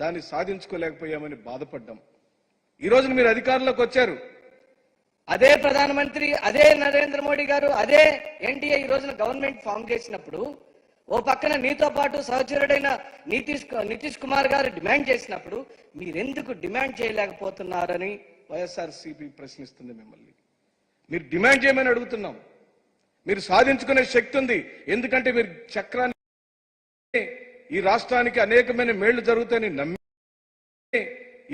దాన్ని సాధించుకోలేకపోయామని బాధపడ్డాం. ఈ రోజున మీరు అధికారంలోకి వచ్చారు. అదే ప్రధానమంత్రి అదే నరేంద్ర మోడీ గారు అదే ఎన్డీఏ ఈ రోజున గవర్నమెంట్ ఫామ్ చేసినప్పుడు ఓ పక్కన నీతో పాటు సహచరుడైన నితీష్ నితీష్ కుమార్ గారు డిమాండ్ చేసినప్పుడు మీరెందుకు డిమాండ్ చేయలేకపోతున్నారని వైఎస్ఆర్సీపీ ప్రశ్నిస్తుంది మిమ్మల్ని. మీరు డిమాండ్ చేయమని అడుగుతున్నాం. మీరు సాధించుకునే శక్తి ఉంది. ఎందుకంటే మీరు చక్రాన్ని ఈ రాష్ట్రానికి అనేకమైన మేళ్ళు జరుగుతాయని నమ్మి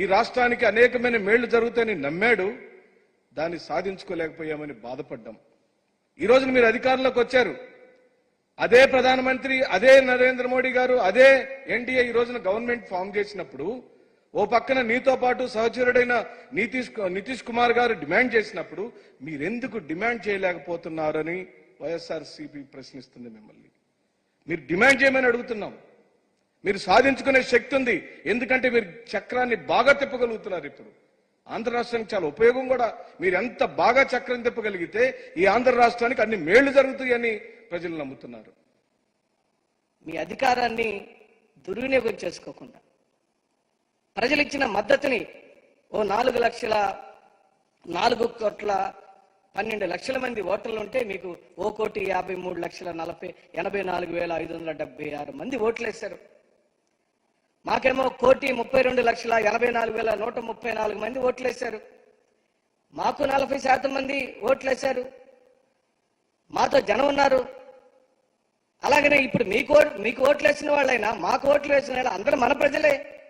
ఈ రాష్ట్రానికి అనేకమైన మేళ్ళు జరుగుతాయని నమ్మాడు. దాన్ని సాధించుకోలేకపోయామని బాధపడ్డాం. ఈ రోజున మీరు అధికారంలోకి వచ్చారు. అదే ప్రధానమంత్రి అదే నరేంద్ర మోడీ గారు అదే ఎన్డీఏ ఈ రోజున గవర్నమెంట్ ఫామ్ చేసినప్పుడు ఓ పక్కన నీతో పాటు సహచరుడైన నితీష్ నితీష్ కుమార్ గారు డిమాండ్ చేసినప్పుడు మీరెందుకు డిమాండ్ చేయలేకపోతున్నారని వైఎస్ఆర్సీపీ ప్రశ్నిస్తుంది మిమ్మల్ని. మీరు డిమాండ్ చేయమని అడుగుతున్నాం. మీరు సాధించుకునే శక్తి ఉంది. ఎందుకంటే మీరు చక్రాన్ని బాగా తిప్పగలుగుతున్నారు ఇప్పుడు. ఆంధ్ర రాష్ట్రానికి చాలా ఉపయోగం కూడా. మీరు ఎంత బాగా చక్రం తిప్పగలిగితే ఈ ఆంధ్ర రాష్ట్రానికి అన్ని మేళ్ళు జరుగుతాయని ప్రజలు నమ్ముతున్నారు. మీ అధికారాన్ని దుర్వినియోగం చేసుకోకుండా ప్రజలు ఇచ్చిన మద్దతుని ఓ నాలుగు లక్షల నాలుగు కోట్ల పన్నెండు లక్షల మంది ఓటర్లు ఉంటే మీకు ఓ కోటి యాభై మూడు లక్షల నలభై ఎనభై నాలుగు వేల ఐదు వందల డెబ్బై ఆరు మంది ఓట్లేశారు. మాకేమో కోటి ముప్పై రెండు లక్షల ఎనభై నాలుగు వేల నూట ముప్పై నాలుగు మంది ఓట్లేశారు. మాకు నలభై శాతం మంది ఓట్లేశారు. మాతో జనం ఉన్నారు. అలాగనే ఇప్పుడు మీకు ఓట్- మీకు ఓట్లు వేసిన వాళ్ళైనా మాకు ఓట్లు వేసిన వాళ్ళు అందరూ మన ప్రజలే.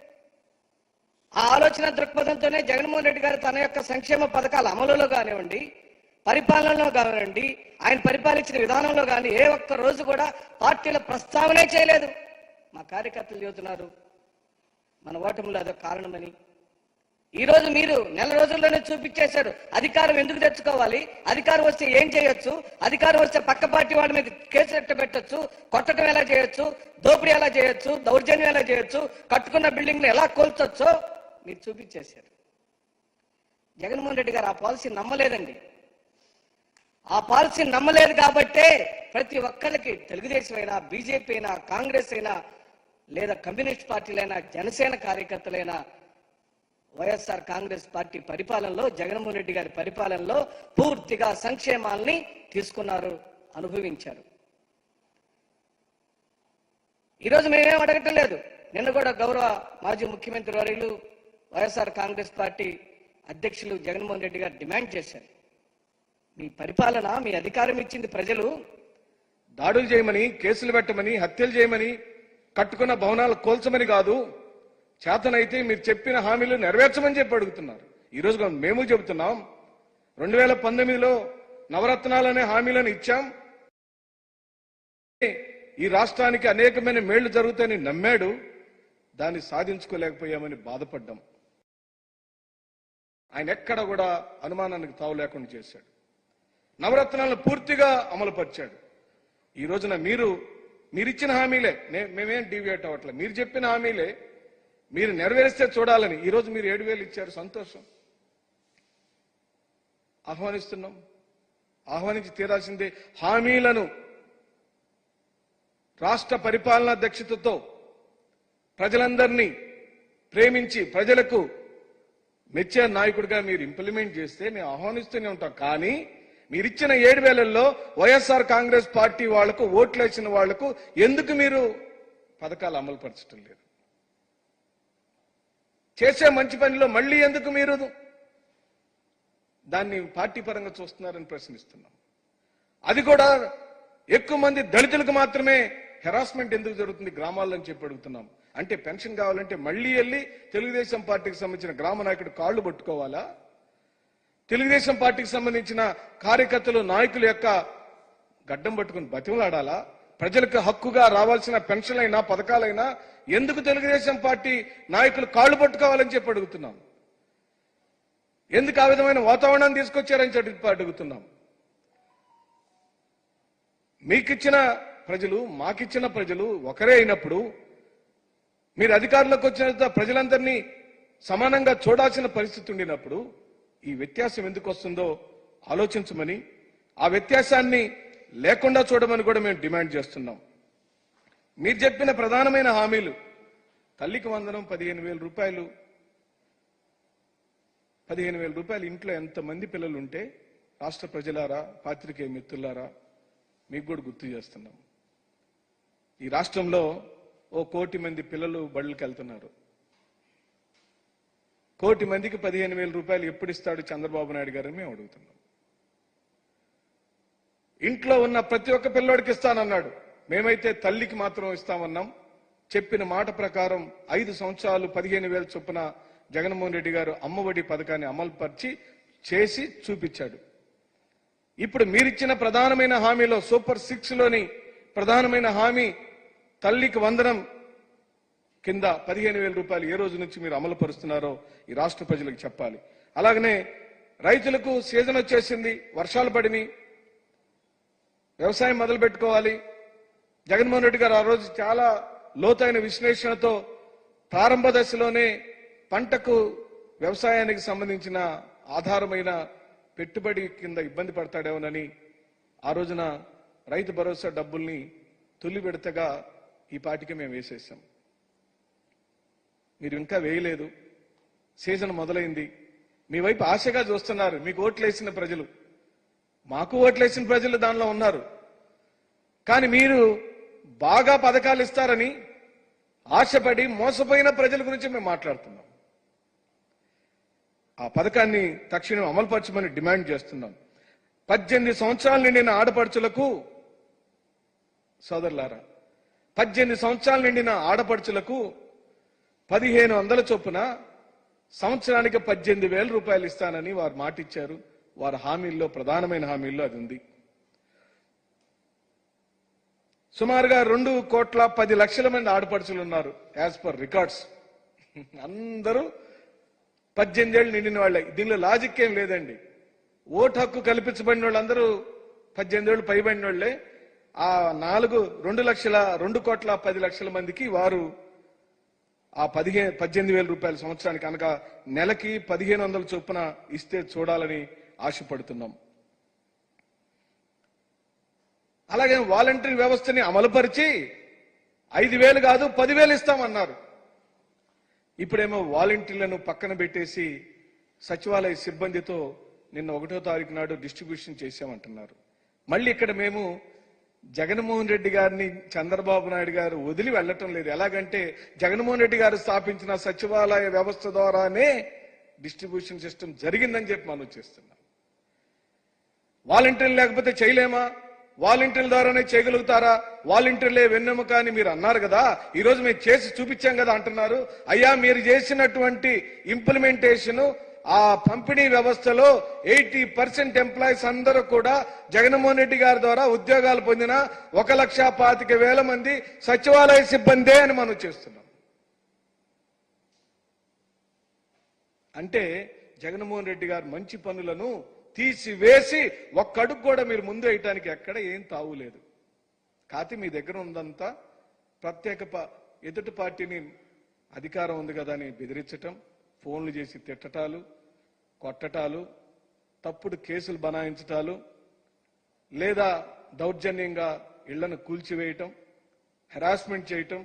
ఆ ఆలోచన దృక్పథంతోనే జగన్మోహన్ రెడ్డి గారు తన యొక్క సంక్షేమ పథకాల అమలులో కానివ్వండి పరిపాలనలో కానివ్వండి ఆయన పరిపాలించిన విధానంలో కానీ ఏ ఒక్క రోజు కూడా పార్టీల ప్రస్తావనే చేయలేదు. మా కార్యకర్తలు చెబుతున్నారు. మన ఓటములు అదొక కారణమని. ఈరోజు మీరు నెల రోజుల్లోనే చూపించేశారు. అధికారం ఎందుకు తెచ్చుకోవాలి? అధికారం వస్తే ఏం చేయొచ్చు? అధికారం వస్తే పక్క పార్టీ వాళ్ళ మీద కేసు ఎట్ట పెట్టచ్చు. కొట్టడం ఎలా చేయొచ్చు? దోపిడీ ఎలా చేయొచ్చు? దౌర్జన్యం ఎలా చేయొచ్చు? కట్టుకున్న బిల్డింగ్లు ఎలా కోల్చొచ్చో మీరు చూపించేశారు. జగన్మోహన్ రెడ్డి గారు ఆ పాలసీ నమ్మలేదండి. ఆ పాలసీ నమ్మలేదు కాబట్టే ప్రతి ఒక్కరికి తెలుగుదేశం అయినా బీజేపీ అయినా కాంగ్రెస్ అయినా లేదా కమ్యూనిస్ట్ పార్టీలైనా జనసేన కార్యకర్తలైనా వైఎస్ఆర్ కాంగ్రెస్ పార్టీ పరిపాలనలో జగన్మోహన్ రెడ్డి గారి పరిపాలనలో పూర్తిగా సంక్షేమాల్ని తీసుకున్నారు అనుభవించారు. ఈరోజు మేమేం అడగటం లేదు. నిన్న కూడా గౌరవ మాజీ ముఖ్యమంత్రి వర్యులు వైఎస్ఆర్ కాంగ్రెస్ పార్టీ అధ్యక్షులు జగన్మోహన్ రెడ్డి గారు డిమాండ్ చేశారు. మీ పరిపాలన మీ అధికారం ఇచ్చింది ప్రజలు. దాడులు చేయమని కేసులు పెట్టమని హత్యలు చేయమని కట్టుకున్న భవనాలు కోల్చమని కాదు చేతనైతే మీరు చెప్పిన హామీలు నెరవేర్చమని చెప్పి అడుగుతున్నారు. ఈ రోజు మేము చెబుతున్నాం రెండు వేల పంతొమ్మిదిలో నవరత్నాలనే హామీలను ఇచ్చాం. ఈ రాష్ట్రానికి అనేకమైన మేళ్ళు జరుగుతాయని నమ్మాడు. దాన్ని సాధించుకోలేకపోయామని బాధపడ్డాం. ఆయన ఎక్కడ కూడా అనుమానానికి తావు లేకుండా చేశాడు. నవరత్నాలను పూర్తిగా అమలుపరిచాడు. ఈ రోజున మీరు మీరిచ్చిన హామీలే. మేమేం డివియేట్ అవ్వట్లే. మీరు చెప్పిన హామీలే. మీరు నెరవేరిస్తే చూడాలని. ఈరోజు మీరు ఏడు వేలు ఇచ్చారు. సంతోషం. ఆహ్వానిస్తున్నాం. ఆహ్వానించి తీరాల్సిందే హామీలను రాష్ట్ర పరిపాలనా దక్షతతో ప్రజలందరినీ ప్రేమించి ప్రజలకు మెచ్చే నాయకుడిగా మీరు ఇంప్లిమెంట్ చేస్తే మేము ఆహ్వానిస్తూనే ఉంటాం. కానీ మీరిచ్చిన ఏడు వేలల్లో వైఎస్ఆర్ కాంగ్రెస్ పార్టీ వాళ్ళకు ఓట్లు వేసిన వాళ్ళకు ఎందుకు మీరు పథకాలు అమలు పరచడం లేదు? చేసే మంచి పనిలో మళ్ళీ ఎందుకు మీరు దాన్ని పార్టీ పరంగా చూస్తున్నారని ప్రశ్నిస్తున్నాం. అది కూడా ఎక్కువ మంది దళితులకు మాత్రమే హెరాస్మెంట్ ఎందుకు జరుగుతుంది గ్రామాల్లో అని చెప్పి అడుగుతున్నాం. అంటే పెన్షన్ కావాలంటే మళ్ళీ వెళ్ళి తెలుగుదేశం పార్టీకి సంబంధించిన గ్రామ నాయకుడు కాళ్ళు పట్టుకోవాలా? తెలుగుదేశం పార్టీకి సంబంధించిన కార్యకర్తలు నాయకుల యొక్క గడ్డం పట్టుకుని బతిమలాడాలా? ప్రజలకు హక్కుగా రావాల్సిన పెన్షన్లైనా పథకాలైనా ఎందుకు తెలుగుదేశం పార్టీ నాయకులు కాళ్ళు పట్టుకోవాలని చెప్పి అడుగుతున్నాం? ఎందుకు ఆ విధమైన వాతావరణాన్ని తీసుకొచ్చారని చెప్పి అడుగుతున్నాం? మీకిచ్చిన ప్రజలు మాకిచ్చిన ప్రజలు ఒకరే అయినప్పుడు మీరు అధికారంలోకి వచ్చిన ప్రజలందరినీ సమానంగా చూడాల్సిన పరిస్థితి ఉండినప్పుడు ఈ వ్యత్యాసం ఎందుకు వస్తుందో ఆలోచించమని ఆ వ్యత్యాసాన్ని లేకుండా చూడమని కూడా మేము డిమాండ్ చేస్తున్నాం. మీరు చెప్పిన ప్రధానమైన హామీలు తల్లికి వందనం పదిహేను వేల రూపాయలు పదిహేను వేల రూపాయలు ఇంట్లో ఎంతమంది పిల్లలు ఉంటే రాష్ట్ర ప్రజలారా పాత్రికేయ మిత్రులారా మీకు కూడా గుర్తు చేస్తున్నాం. ఈ రాష్ట్రంలో ఓ కోటి మంది పిల్లలు బళ్ళకి వెళ్తున్నారు కోటి మందికి పదిహేను వేల రూపాయలు ఎప్పుడు ఇస్తాడు చంద్రబాబు నాయుడు గారని మేము అడుగుతున్నాం. ఇంట్లో ఉన్న ప్రతి ఒక్క పిల్లోడికి ఇస్తానన్నాడు. మేమైతే తల్లికి మాత్రం ఇస్తామన్నాం. చెప్పిన మాట ప్రకారం ఐదు సంవత్సరాలు పదిహేను వేల చొప్పున జగన్మోహన్ రెడ్డి గారు అమ్మఒడి పథకాన్ని అమలుపరిచి చేసి చూపించాడు. ఇప్పుడు మీరిచ్చిన ప్రధానమైన హామీలో సూపర్ సిక్స్లోని ప్రధానమైన హామీ తల్లికి వందనం కింద పదిహేను వేల రూపాయలు ఏ రోజు నుంచి మీరు అమలు పరుస్తున్నారో ఈ రాష్ట్ర ప్రజలకు చెప్పాలి. అలాగనే రైతులకు సీజన్ వచ్చేసింది వర్షాలు పడినాయి వ్యవసాయం మొదలు పెట్టుకోవాలి. జగన్మోహన్ రెడ్డి గారు ఆ రోజు చాలా లోతైన విశ్లేషణతో ప్రారంభ దశలోనే పంటకు వ్యవసాయానికి సంబంధించిన ఆధారమైన పెట్టుబడి కింద ఇబ్బంది పడతాడేమోనని ఆ రోజున రైతు భరోసా డబ్బుల్ని తొలి విడతగా ఈ పాటికి మేము వేసేసాం. మీరు ఇంకా వేయలేదు. సీజన్ మొదలైంది. మీ వైపు ఆశగా చూస్తున్నారు. మీకు ఓట్లేసిన ప్రజలు. మాకు ఓట్లేసిన ప్రజలు దానిలో ఉన్నారు. కానీ మీరు బాగా పథకాలు ఇస్తారని ఆశపడి మోసపోయిన ప్రజల గురించి మేము మాట్లాడుతున్నాం. ఆ పథకాన్ని తక్షణం అమలుపరచమని డిమాండ్ చేస్తున్నాం. పద్దెనిమిది సంవత్సరాలు నిండిన ఆడపడుచులకు సోదరులారా పద్దెనిమిది సంవత్సరాలు నిండిన ఆడపడుచులకు పదిహేను వందల చొప్పున సంవత్సరానికి పద్దెనిమిది వేల రూపాయలు ఇస్తానని వారు మాటిచ్చారు. వారి హామీల్లో ప్రధానమైన హామీల్లో అది ఉంది. సుమారుగా రెండు కోట్ల పది లక్షల మంది ఆడపడుచులు ఉన్నారు యాజ్ పర్ రికార్డ్స్ అందరూ పద్దెనిమిది ఏళ్ళు నిండిన వాళ్ళే. దీనిలో లాజిక్ ఏం లేదండి. ఓటు హక్కు కల్పించబడిన వాళ్ళందరూ పద్దెనిమిది ఏళ్ళు పైబడిన వాళ్ళే. ఆ నాలుగు రెండు లక్షల రెండు కోట్ల పది లక్షల మందికి వారు ఆ పదిహేను పద్దెనిమిది వేల రూపాయల సంవత్సరానికి కనుక నెలకి పదిహేను వందల చొప్పున ఇస్తే చూడాలని ఆశపడుతున్నాం. అలాగే వాలంటరీ వ్యవస్థని అమలుపరిచి ఐదు వేలు కాదు పదివేలు ఇస్తామన్నారు. ఇప్పుడేమో వాలంటీర్లను పక్కన పెట్టేసి సచివాలయ సిబ్బందితో నిన్న ఒకటో తారీఖు నాడు డిస్ట్రిబ్యూషన్ చేశామంటున్నారు. మళ్ళీ ఇక్కడ మేము జగన్మోహన్ రెడ్డి గారిని చంద్రబాబు నాయుడు గారు వదిలి వెళ్ళటం లేదు. ఎలాగంటే జగన్మోహన్ రెడ్డి గారు స్థాపించిన సచివాలయ వ్యవస్థ ద్వారానే డిస్ట్రిబ్యూషన్ సిస్టమ్ జరిగిందని చెప్పి మనం చేస్తున్నాం వాలంటీర్లు లేకపోతే చేయలేమా? వాలంటీర్ల ద్వారానే చేయగలుగుతారా? వాలంటీర్లే వెన్నెముక అని మీరు అన్నారు కదా ఈరోజు మేము చేసి చూపించాం కదా అంటున్నారు. అయ్యా మీరు చేసినటువంటి ఇంప్లిమెంటేషన్ ఆ పంపిణీ వ్యవస్థలో ఎయిటీ పర్సెంట్ ఎంప్లాయీస్ అందరూ కూడా జగన్మోహన్ రెడ్డి గారి ద్వారా ఉద్యోగాలు పొందిన ఒక లక్ష పాతిక వేల మంది సచివాలయ సిబ్బందే అని మనం చేస్తున్నాం. అంటే జగన్మోహన్ రెడ్డి గారు మంచి పనులను తీసివేసి ఒక్కడుగు కూడా మీరు ముందు వేయటానికి ఎక్కడ ఏం తావులేదు కాతి మీ దగ్గర ఉందంతా ప్రత్యేక ప- ఎదుటి పార్టీని అధికారం ఉంది కదా అని బెదిరించటం ఫోన్లు చేసి తిట్టటాలు కొట్టటాలు తప్పుడు కేసులు బనాయించటాలు లేదా దౌర్జన్యంగా ఇళ్ళను కూల్చివేయటం హెరాస్మెంట్ చేయటం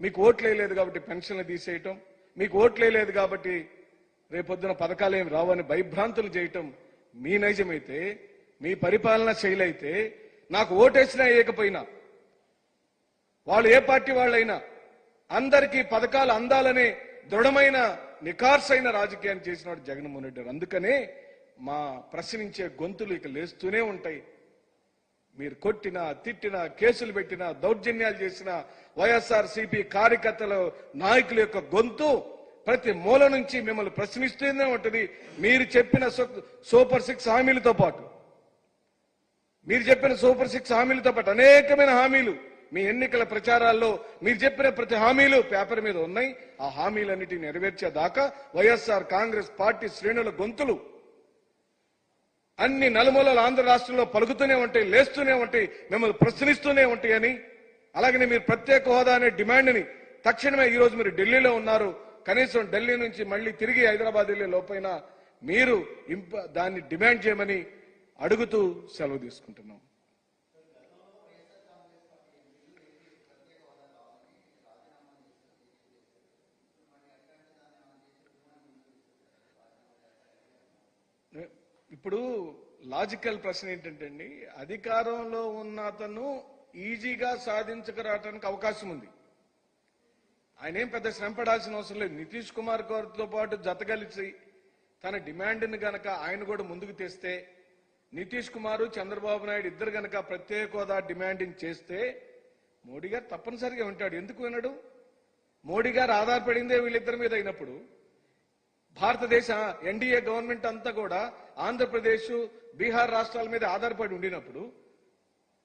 మీకు ఓట్లు వేయలేదు కాబట్టి పెన్షన్లు తీసేయటం మీకు ఓట్లు వేయలేదు కాబట్టి రేపొద్దున పథకాలు ఏమి రావని భయభ్రాంతులు చేయటం మీ నైజమైతే మీ పరిపాలన శైలి అయితే నాకు ఓటేసినా వేయకపోయినా వాళ్ళు ఏ పార్టీ వాళ్ళైనా అందరికీ పథకాలు అందాలనే దృఢమైన నికార్సైన రాజకీయాన్ని చేసినాడు జగన్మోహన్ రెడ్డి గారు. అందుకనే మా ప్రశ్నించే గొంతులు ఇక లేస్తూనే ఉంటాయి. మీరు కొట్టినా తిట్టినా కేసులు పెట్టినా దౌర్జన్యాలు చేసిన వైఎస్ఆర్ సిపి కార్యకర్తల నాయకుల యొక్క గొంతు ప్రతి మూల నుంచి మిమ్మల్ని ప్రశ్నిస్తూనే ఉంటుంది. మీరు చెప్పిన సూపర్ సిక్స్ హామీలతో పాటు. మీరు చెప్పిన సూపర్ సిక్స్ హామీలతో పాటు అనేకమైన హామీలు మీ ఎన్నికల ప్రచారాల్లో మీరు చెప్పిన ప్రతి హామీలు పేపర్ మీద ఉన్నాయి. ఆ హామీలన్నిటిని నెరవేర్చేదాకా వైఎస్ఆర్ కాంగ్రెస్ పార్టీ శ్రేణుల గొంతులు అన్ని నలుమూలల ఆంధ్ర రాష్ట్రంలో పలుకుతూనే ఉంటాయి లేస్తూనే ఉంటాయి మిమ్మల్ని ప్రశ్నిస్తూనే ఉంటాయి అని అలాగనే మీరు ప్రత్యేక హోదా అనే డిమాండ్ని తక్షణమే ఈ రోజు మీరు ఢిల్లీలో ఉన్నారు. కనీసం ఢిల్లీ నుంచి మళ్ళీ తిరిగి హైదరాబాద్ వెళ్ళే లోపైన మీరు దాన్ని డిమాండ్ చేయమని అడుగుతూ సెలవు తీసుకుంటున్నాం. ఇప్పుడు లాజికల్ ప్రశ్న ఏంటంటే అండి అధికారంలో ఉన్న అతను ఈజీగా సాధించకరావటానికి అవకాశం ఉంది. ఆయన ఏం పెద్ద శ్రమ పడాల్సిన అవసరం లేదు. నితీష్ కుమార్ గారితో పాటు జతగలిసి తన డిమాండ్ని గనక ఆయన కూడా ముందుకు తెస్తే నితీష్ కుమార్ చంద్రబాబు నాయుడు ఇద్దరు గనక ప్రత్యేక హోదా డిమాండింగ్ చేస్తే మోడీ గారు తప్పనిసరిగా ఉంటాడు. ఎందుకు వినడు? మోడీ గారు ఆధారపడిందే వీళ్ళిద్దరి మీద అయినప్పుడు భారతదేశ ఎన్డీఏ గవర్నమెంట్ అంతా కూడా ఆంధ్రప్రదేశ్ బీహార్ రాష్ట్రాల మీద ఆధారపడి ఉండినప్పుడు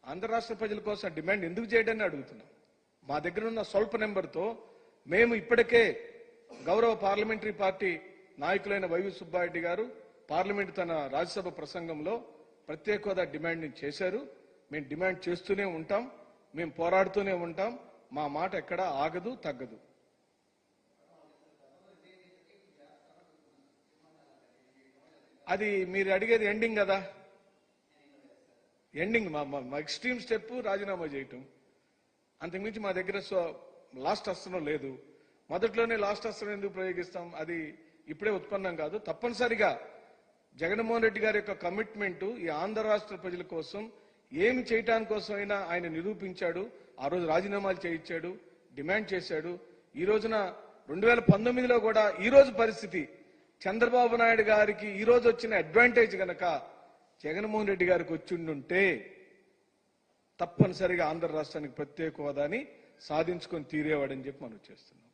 ఆంధ్ర రాష్ట్ర ప్రజల కోసం డిమాండ్ ఎందుకు చేయడాన్ని అడుగుతున్నాం. మా దగ్గర ఉన్న స్వల్ప నెంబర్తో మేము ఇప్పటికే గౌరవ పార్లమెంటరీ పార్టీ నాయకులైన వైవి సుబ్బారెడ్డి గారు పార్లమెంట్ తన రాజ్యసభ ప్రసంగంలో ప్రత్యేక హోదా డిమాండ్ చేశారు. మేము డిమాండ్ చేస్తూనే ఉంటాం. మేము పోరాడుతూనే ఉంటాం. మా మాట ఎక్కడా ఆగదు తగ్గదు. అది మీరు అడిగేది ఎండింగ్ కదా? ఎండింగ్ మా మా- ఎక్స్ట్రీమ్ స్టెప్ రాజీనామా చేయటం. అంతకుమించి మా దగ్గర సో లాస్ట్ అస్త్రం లేదు. మొదట్లోనే లాస్ట్ అస్త్రం ఎందుకు ప్రయోగిస్తాం? అది ఇప్పుడే ఉత్పన్నం కాదు. తప్పనిసరిగా జగన్మోహన్ రెడ్డి గారి యొక్క కమిట్మెంట్ ఈ ఆంధ్ర రాష్ట్ర ప్రజల కోసం ఏమి చేయటానికోసమైనా ఆయన నిరూపించాడు. ఆ రోజు రాజీనామాలు చేయించాడు డిమాండ్ చేశాడు. ఈ రోజున రెండు వేల పంతొమ్మిదిలో కూడా ఈ రోజు పరిస్థితి చంద్రబాబు నాయుడు గారికి ఈ రోజు వచ్చిన అడ్వాంటేజ్ గనక జగన్మోహన్ రెడ్డి గారికి వచ్చిండుంటే తప్పనిసరిగా ఆంధ్ర రాష్ట్రానికి ప్రత్యేక హోదాని సాధించుకొని తీరేవాడని చెప్పి మనం చేస్తున్నాం.